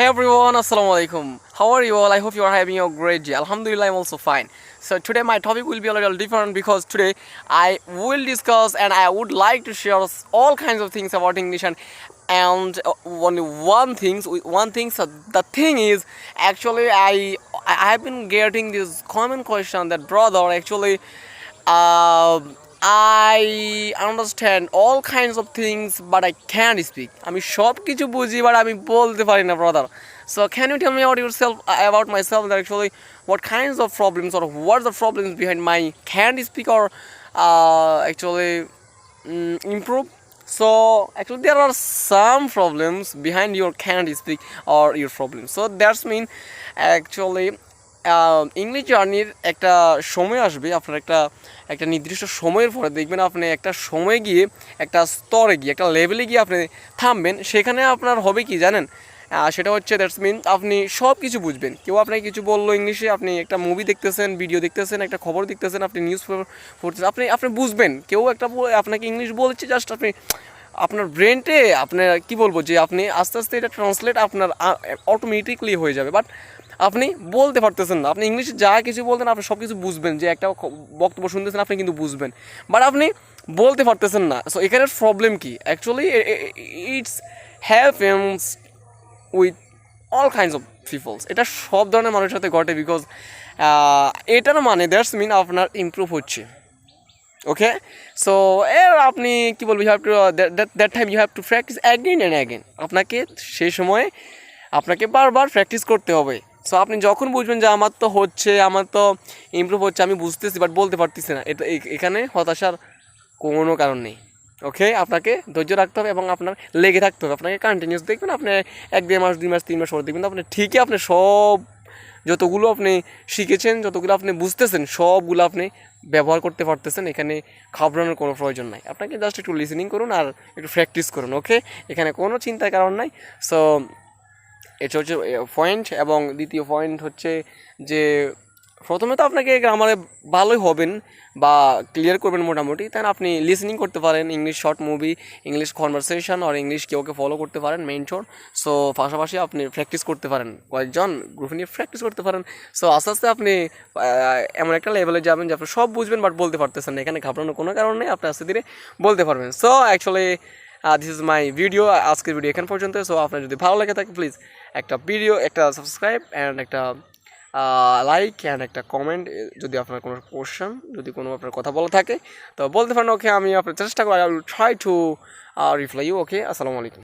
Hey everyone, assalamu alaikum. How are you all? I hope you are having a great day. Alhamdulillah, I'm also fine. So today my topic will be a little different because today I will discuss and I would like to share all kinds of things about English and and uh, only one things one thing so the thing is actually I I have been getting this common question that brother actually uh, I understand all kinds of things but I can't speak আমি সব কিছু বুঝি but আমি বলতে পারি না brother so can you tell me about yourself uh, about myself that actually what kinds of problems or what are the problems behind my can't speak or uh, actually mm, improve so actually there are some problems behind your can't speak or your problems so that's mean actually English জার্নির একটা সময় আসবে, আপনার একটা একটা নির্দিষ্ট সময়ের পরে দেখবেন আপনি একটা সময় গিয়ে, একটা স্তরে গিয়ে, একটা লেভেলে গিয়ে আপনি থামবেন। সেখানে আপনার হবে কি জানেন? সেটা হচ্ছে দ্যাটস মিন আপনি সব কিছু বুঝবেন। কেউ আপনাকে কিছু বলল ইংলিশে আপনি একটা মুভি দেখতেছেন ভিডিও দেখতেছেন, একটা খবর দেখতেছেন, আপনি নিউজ পেপার পড়তেছেন, আপনি আপনি বুঝবেন। কেউ একটা আপনাকে ইংলিশ বলছে জাস্ট আপনি আপনার ব্রেনটে আপনার, কি বলব যে আপনি আস্তে আস্তে এটা ট্রান্সলেট আপনার অটোমেটিকলি হয়ে যাবে। বাট আপনি বলতে পারতেছেন না। আপনি ইংলিশে যা কিছু বলতেন, আপনি সব কিছু বুঝবেন যে একটা বক্তব্য শুনতেছেন, আপনি কিন্তু বুঝবেন। বাট আপনি বলতে পারতেছেন না। সো এখানের প্রবলেম কি? Actually it's happens with all kinds of peoples এটা সব ধরনের মানুষের সাথে ঘটে বিকজ এটার মানে দ্যাটস মিন আপনার ইমপ্রুভ হচ্ছে। ওকে সো এর আপনি কি বলব you have to that time you have to practice again and again আপনাকে সেই সময় আপনাকে বারবার প্র্যাকটিস করতে হবে। সো আপনি যখন বুঝবেন যে আমার তো হচ্ছে, আমার তো ইমপ্রুভ হচ্ছে, আমি বুঝতেছি বাট বলতে পারতেছি না। এটা এখানে হতাশার কোনো কারণ নেই। ওকে আপনাকে ধৈর্য রাখতে হবে এবং আপনার লেগে থাকতে হবে। আপনাকে কন্টিনিউস দেখবেন, আপনি এক, দেড় মাস, দুই মাস, তিন মাস পরে দেখবেন আপনি ঠিকই আপনি সব যতগুলো আপনি শিখেছেন, যতগুলো আপনি বুঝতেছেন, সবগুলো আপনি ব্যবহার করতে পারতেছেন, এখানে ঘাবড়ানোর কোনো প্রয়োজন নাই। আপনাকে জাস্ট একটু লিসেনিং করুন আর একটু প্র্যাকটিস করুন ওকে এখানে কোনো চিন্তার কারণ নাই। সো এটা হচ্ছে পয়েন্ট এবং দ্বিতীয় পয়েন্ট হচ্ছে যে প্রথমে তো আপনাকে গ্রামারে ভালোই হবেন বা ক্লিয়ার করবেন মোটামুটি তাই আপনি লিসেনিং করতে পারেন English short movie English conversation আর ইংলিশ কেউ কে ফলো করতে পারেন মেনশন সো পাশাপাশি আপনি প্র্যাকটিস করতে পারেন, কয়েকজন গ্রুপ নিয়ে প্র্যাকটিস করতে পারেন সো আস্তে আস্তে আপনি এমন একটা লেভেলে যাবেন যে আপনি সব বুঝবেন বাট বলতে পারতেছেন না, এখানে ঘাবড়ানোর কোনো কারণ নেই, আপনি আস্তে ধীরে বলতে পারবেন so actually this is my video আজকের ভিডিও এখান পর্যন্ত সো আপনার যদি ভালো লাগে থাকে প্লিজ একটা ভিডিও একটা সাবস্ক্রাইব অ্যান্ড একটা লাইক অ্যান্ড একটা কমেন্ট যদি আপনার কোনো কোশ্চেন যদি কোনো আপনার কথা বলা থাকে, তো বলতে পারেন ওকে আমি আপনার চেষ্টা করি I will try to reply you okay আসসালামু আলাইকুম